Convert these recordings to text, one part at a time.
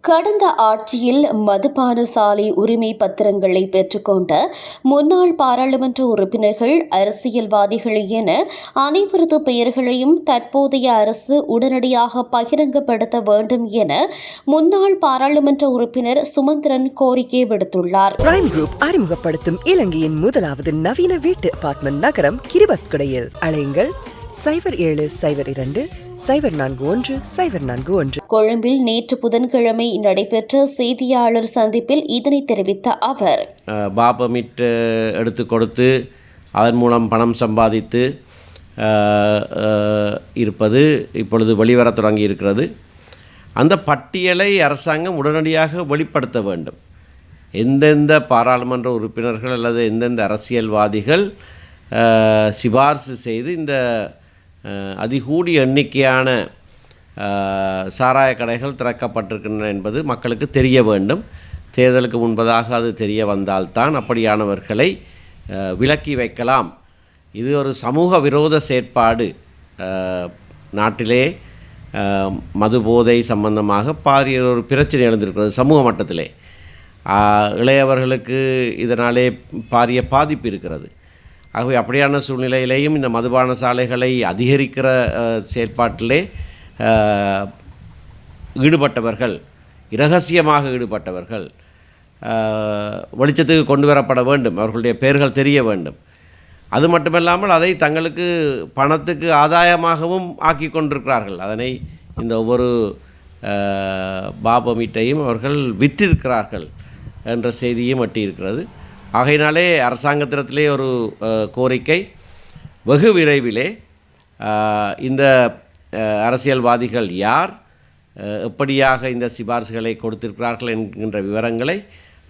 கடந்த ஆட்சியில் மதுபான சாலை உரிமை பத்திரங்களை பெற்றுக்கொண்ட முன்னாள் பாராளுமன்ற உறுப்பினர்கள் அரசியல்வாதிகள் என அனைவரது பெயர்களையும் தற்போதைய அரசு உடனடியாக பகிரங்கப்படுத்த வேண்டும் என முன்னாள் பாராளுமன்ற உறுப்பினர் சுமந்திரன் கோரிக்கை விடுத்துள்ளார். பிரைம் குரூப் அறிமுகப்படுத்தும் இலங்கையின் முதலாவது நவீன வீட்டு அபார்ட்மெண்ட் நகரம் கிரிபத்குடையில். அழையுங்கள் சைபர் ஏழு சைபர் இரண்டு சைபர் நான்கு ஒன்று சைபர் நான்கு ஒன்று. கொழும்பில் நேற்று புதன்கிழமை நடைபெற்ற செய்தியாளர் சந்திப்பில் இதனை தெரிவித்த அவர் பாபமிட் எடுத்து கொடுத்து அதன் மூலம் பணம் சம்பாதித்து இருப்பது இப்பொழுது வெளிவரத் தொடங்கி இருக்கிறது. அந்த பட்டியலை அரசாங்கம் உடனடியாக வெளிப்படுத்த வேண்டும். எந்தெந்த பாராளுமன்ற உறுப்பினர்கள் அல்லது எந்தெந்த அரசியல்வாதிகள் சிபார்சு செய்து இந்த அதிகூடிய எண்ணிக்கையான சாராய கடைகள் திறக்கப்பட்டிருக்கின்றன என்பது மக்களுக்கு தெரிய வேண்டும். தேர்தலுக்கு முன்பதாக அது தெரிய வந்தால்தான் அப்படியானவர்களை விலக்கி வைக்கலாம். இது ஒரு சமூக விரோத செயற்பாடு. நாட்டிலே மது போதை சம்பந்தமாக பாரிய ஒரு பிரச்சனை எழுந்திருக்கிறது சமூக மட்டத்திலே. இளையவர்களுக்கு இதனாலே பாரிய பாதிப்பு இருக்கிறது. ஆகவே அப்படியான சூழ்நிலையிலேயும் இந்த மதுபான சாலைகளை அதிகரிக்கிற செயற்பாட்டிலே ஈடுபட்டவர்கள் இரகசியமாக ஈடுபட்டவர்கள் வெளிச்சத்துக்கு கொண்டு வரப்பட வேண்டும். அவர்களுடைய பெயர்கள் தெரிய வேண்டும். அது மட்டுமல்லாமல் அதை தங்களுக்கு பணத்துக்கு ஆதாயமாகவும் ஆக்கி கொண்டிருக்கிறார்கள். அதனை இந்த ஒவ்வொரு பாபமீட்டையும் அவர்கள் விற்றிருக்கிறார்கள் என்ற செய்தியும் எட்டியிருக்கிறது. ஆகையினாலே அரசாங்கத்திடத்திலே ஒரு கோரிக்கை. வெகு விரைவிலே இந்த அரசியல்வாதிகள் யார் எப்படியாக இந்த சிபார்சுகளை கொடுத்திருக்கிறார்கள் என்கின்ற விவரங்களை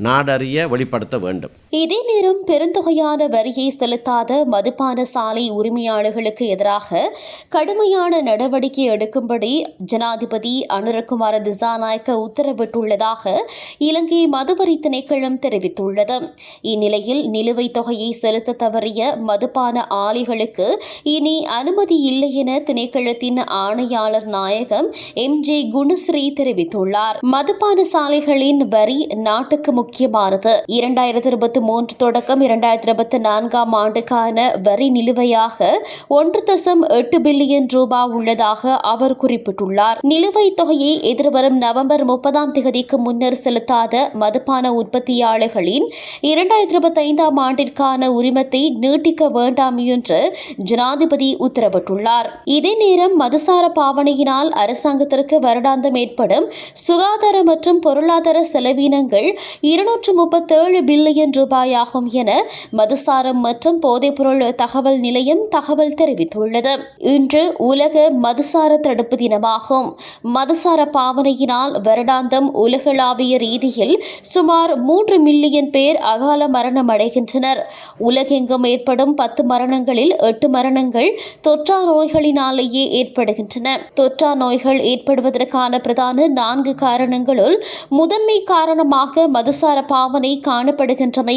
நாடறிய வெளிப்படுத்த வேண்டும். இதே நேரம் பெருந்தொகையான வரியை செலுத்தாத மதுபான சாலை உரிமையாளர்களுக்கு எதிராக கடுமையான நடவடிக்கை எடுக்கும்படி ஜனாதிபதி அனுரகுமார திசாநாயக்க உத்தரவிட்டுள்ளதாக இலங்கை மதுவரி திணைக்களம் தெரிவித்துள்ளது. இந்நிலையில் நிலுவைத் தொகையை செலுத்த தவறிய மதுபான ஆலைகளுக்கு இனி அனுமதி இல்லை என திணைக்களத்தின் ஆணையாளர் நாயகம் எம். ஜே. குணஸ்ரீ தெரிவித்துள்ளார். மதுபான சாலைகளின் வரி நாட்டுக்கு முக்கியமானது. இரண்டாயிரத்தி இருபத்தி இருபத்தி மூன்று தொடக்கம் இரண்டாயிரத்தி இருபத்தி நான்காம் ஆண்டுக்கான வரி நிலுவையாக ஒன்று தசம் எட்டு பில்லியன் ரூபாய் உள்ளதாக அவர் குறிப்பிட்டுள்ளார். நிலுவைத் தொகையை எதிர்வரும் நவம்பர் முப்பதாம் தேதிக்கு முன்னர் செலுத்தாத மதுபான உற்பத்தியாளர்களின் இரண்டாயிரத்தி இருபத்தி ஐந்தாம் ஆண்டிற்கான உரிமத்தை நீட்டிக்க வேண்டாம் என்று ஜனாதிபதி உத்தரவிட்டுள்ளார். இதே நேரம் மதுசார பாவனையினால் அரசாங்கத்திற்கு வருடாந்தம் ஏற்படும் சுகாதார மற்றும் பொருளாதார செலவினங்கள் இருநூற்று முப்பத்தேழு பில்லியன் ரூபாய் ரூபாயாகும் என மதுசாரம் மற்றும் போதைப்பொருள் தகவல் நிலையம் தகவல் தெரிவித்துள்ளது. இன்று உலக மதுசார தடுப்பு தினமாகும். மதுசார பாவனையினால் வருடாந்தம் உலகளாவிய ரீதியில் சுமார் மூன்று மில்லியன் பேர் அகால மரணம் அடைகின்றனர். உலகெங்கும் ஏற்படும் பத்து மரணங்களில் எட்டு மரணங்கள் தொற்றா நோய்களினாலேயே ஏற்படுகின்றன. தொற்றா நோய்கள் ஏற்படுவதற்கான பிரதான நான்கு காரணங்களுள் முதன்மை காரணமாக மதுசார பாவனை காணப்படுகின்றமை